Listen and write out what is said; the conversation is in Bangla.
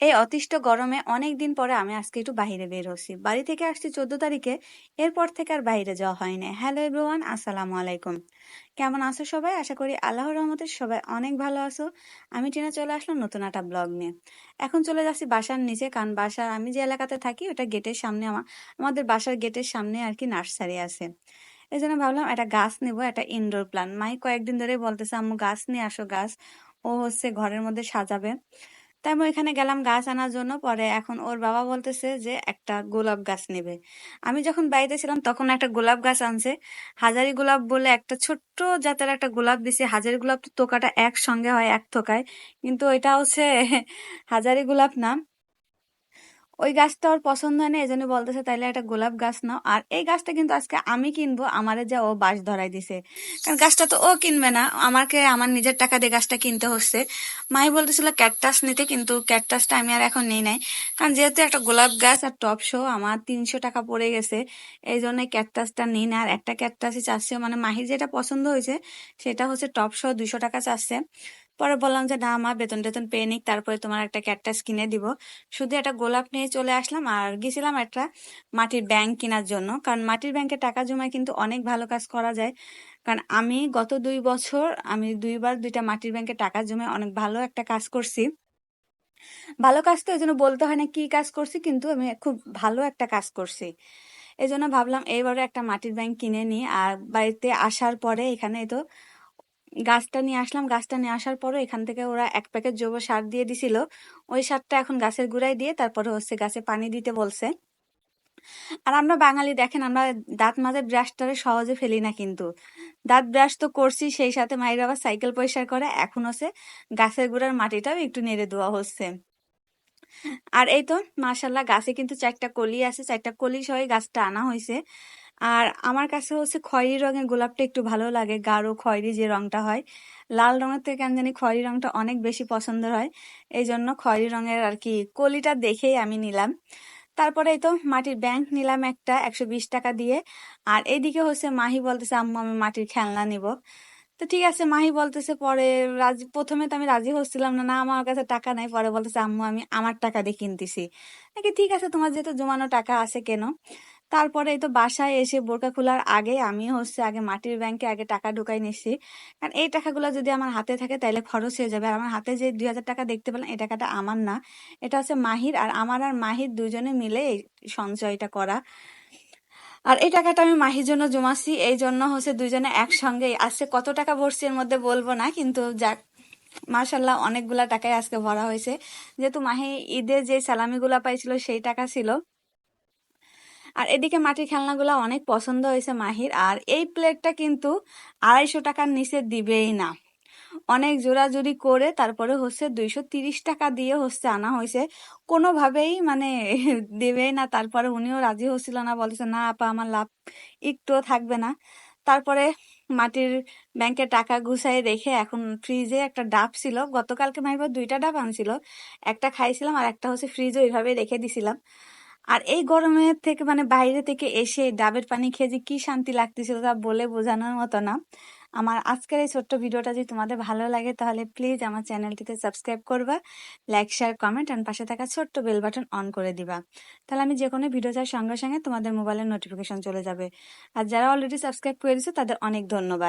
এই অতিষ্ঠ গরমে অনেক দিন পরে আমি আজকে একটু বাইরে বের হচ্ছি। বাড়ি থেকে আসছি চোদ্দ তারিখে, এরপর থেকে আর বাইরে যাওয়া হয়নি। হ্যালো এভরিওয়ান, আসসালামু আলাইকুম। কেমন আছো সবাই? আশা করি আল্লাহর রহমতে সবাই অনেক ভালো আছো। আমি টিনা চলে আসলাম নতুন একটা ব্লগ নিয়ে। এখন চলে যাচ্ছি বাসার নিচে, কারণ বাসার, আমি যে এলাকাতে থাকি, ওটা গেটের সামনে আমার, আমাদের বাসার গেটের সামনে আর কি নার্সারি আছে। এই জন্য ভাবলাম একটা গাছ নেব, একটা ইনডোর প্লান মাই কয়েকদিন ধরে বলতেছে, আম্মু, গাছ নিয়ে আসো, গাছ। ও হচ্ছে ঘরের মধ্যে সাজাবে। তাই আমি ওইখানে গেলাম গাছ আনার জন্য। পরে এখন ওর বাবা বলতেছে যে একটা গোলাপ গাছ নেবে। আমি যখন বাড়িতে ছিলাম তখন একটা গোলাপ গাছ আনছে। হাজারি গোলাপ বলে একটা ছোট্ট জাতের একটা গোলাপ দিছে। হাজারি গোলাপ তো তোকাটা একসঙ্গে হয়, এক থোকায়। কিন্তু ওইটা হচ্ছে হাজারি গোলাপ না ওই গাছটা ওর পছন্দ হয় না এই জন্য বলতেছে, তাইলে একটা গোলাপ গাছ নাও। আর এই গাছটা কিন্তু আজকে আমি কিনবো, আমারে যা ও বাস ধরাই দিছে। কারণ গাছটা তো ও কিনবে না, আমাকে আমার নিজের টাকা দিয়ে গাছটা কিনতে হচ্ছে। মাই বলতেছিল ক্যাকটাস নিতে, কিন্তু ক্যাকটাসটা আমি আর এখন নিই নাই। কারণ যেহেতু একটা গোলাপ গাছ আর টপ শো, আমার তিনশো টাকা পড়ে গেছে। এই জন্য ক্যাকটাসটা নিই না। আর একটা ক্যাকটাসই চাচ্ছে মানে মাহির যেটা পছন্দ হয়েছে, সেটা হচ্ছে টপ শো, দুশো টাকা চাচ্ছে। পরে বললাম যে, না আমার বেতন টেতন পেয়ে নিক, তারপরে তোমার একটা ক্যাটটাস কিনে দিব। শুধু একটা গোলাপ নিয়ে চলে আসলাম আর গেছিলাম একটা মাটির ব্যাংক কেনার জন্য। কারণ মাটির ব্যাংকে টাকা জমায় কিন্তু অনেক ভালো কাজ করা যায়। কারণ আমি গত দুই বছর, আমি দুইবার দুইটা মাটির ব্যাংকে টাকা জমায় অনেক ভালো একটা কাজ করছি। ভালো কাজ তো এই জন্য বলতে হয় না কি কাজ করছি, কিন্তু আমি খুব ভালো একটা কাজ করছি। এই জন্য ভাবলাম এইবারে একটা মাটির ব্যাংক কিনে নিই। আর বাড়িতে আসার পরে এখানে তো গাছটা নিয়ে আসলাম। গাছটা নিয়ে আসার পরে এখান থেকে ওরা এক প্যাকেট জৈব সার দিয়ে দিছিল। ওই সারটা এখন গাছের গুড়ায় দিয়ে তারপরে হচ্ছে গাছে পানি দিতে বলছে। আর আমরা বাঙালি, দেখেন আমরা দাঁত মাঝে ব্রাশটারে সহজে ফেলি না কিন্তু। দাঁত ব্রাশ তো করছি, সেই সাথে মায়ের আবার সাইকেল পরিষ্কার করে। এখন হচ্ছে গাছের গুড়ার মাটিটাও একটু নেড়ে দেওয়া হচ্ছে। আর এই তো মাশাল্লাহ গাছে কিন্তু চারটা কলি আছে। চারটা কলি সহ গাছটা আনা হয়েছে। আর আমার কাছে হচ্ছে খয়েরি রঙের গোলাপটা একটু ভালো লাগে, গাঢ় খয়েরি যে রংটা হয়। লাল রঙের থেকে আমি জানি খয়েরি রঙটা অনেক বেশি পছন্দ হয়। এই জন্য খয়েরি রঙের আর কি কলিটা দেখেই আমি নিলাম। তারপরে তো মাটির ব্যাংক নিলাম একটা একশো বিশ টাকা দিয়ে। আর এইদিকে হচ্ছে মাহি বলতেছে, আম্মু, আমি মাটির খেলনা নিব। তো ঠিক আছে, মাহি বলতেছে, পরে রাজি, প্রথমে তো আমি রাজি হচ্ছিলাম না না আমার কাছে টাকা নাই। পরে বলতেছে, আম্মু, আমি আমার টাকা দিয়ে কিনতেছি। নাকি ঠিক আছে, তোমার যেহেতু জমানো টাকা আছে, কেন। তারপরে এই তো বাসায় এসে বোরকা খোলার আগে আমি হচ্ছে আগে মাটির ব্যাংকে আগে টাকা ঢুকাই নিচ্ছি কারণ এই টাকাগুলো যদি আমার হাতে থাকে তাহলে খরচ হয়ে যাবে। আর আমার হাতে যে দুই হাজার টাকা দেখতে পেলাম, এই টাকাটা আমার না। এটা হচ্ছে মাহির আর আমার আর মাহির দুজনে মিলে এই সঞ্চয়টা করা। আর এই টাকাটা আমি মাহির জন্য জমাচ্ছি। এই জন্য হচ্ছে দুজনে একসঙ্গে আজকে কত টাকা ভরছি এর মধ্যে বলব না, কিন্তু যাক মার্শাল্লাহ অনেকগুলা টাকায় আজকে ভরা হয়েছে। যেহেতু মাহি ঈদের যে সালামিগুলা পাইছিল, সেই টাকা ছিল। আর এদিকে মাটির খেলনাগুলো অনেক পছন্দ হয়েছে মাহির, আর এই প্লেটটা কিন্তু আড়াইশো টাকার নিচে দিবেই না। অনেক জোরাজুরি করে তারপরে হচ্ছে দুইশো তিরিশ টাকা দিয়ে হচ্ছে আনা হয়েছে। কোনোভাবেই মানে দেবেই না, তারপরে উনিও রাজি হচ্ছিল না বলতেছে না আপা, আমার লাভ একটুও থাকবে না। তারপরে মাটির ব্যাংকে টাকা গুছাই রেখে এখন ফ্রিজে একটা ডাব ছিল, গতকালকে মাইবার দুইটা ডাব আনছিল, একটা খাইছিলাম আর একটা হচ্ছে ফ্রিজে ওইভাবে রেখে দিছিলাম। আর এই গরমের থেকে মানে বাইরে থেকে এসে ডাবের পানি খেয়ে যে কি শান্তি লাগতেছিল তা বলে বোঝানোর মতো না। আমার আজকের এই ছোট্ট ভিডিওটা যদি তোমাদের ভালো লাগে তাহলে প্লিজ আমার চ্যানেলটিতে সাবস্ক্রাইব করবা লাইক শেয়ার কমেন্ট আর পাশে থাকা ছোট্ট বেল বাটন অন করে দিবা। তাহলে আমি যে কোনো ভিডিও চার সঙ্গে সঙ্গে তোমাদের মোবাইলের নোটিফিকেশন চলে যাবে। আর যারা অলরেডি সাবস্ক্রাইব করে দিচ্ছে তাদের অনেক ধন্যবাদ।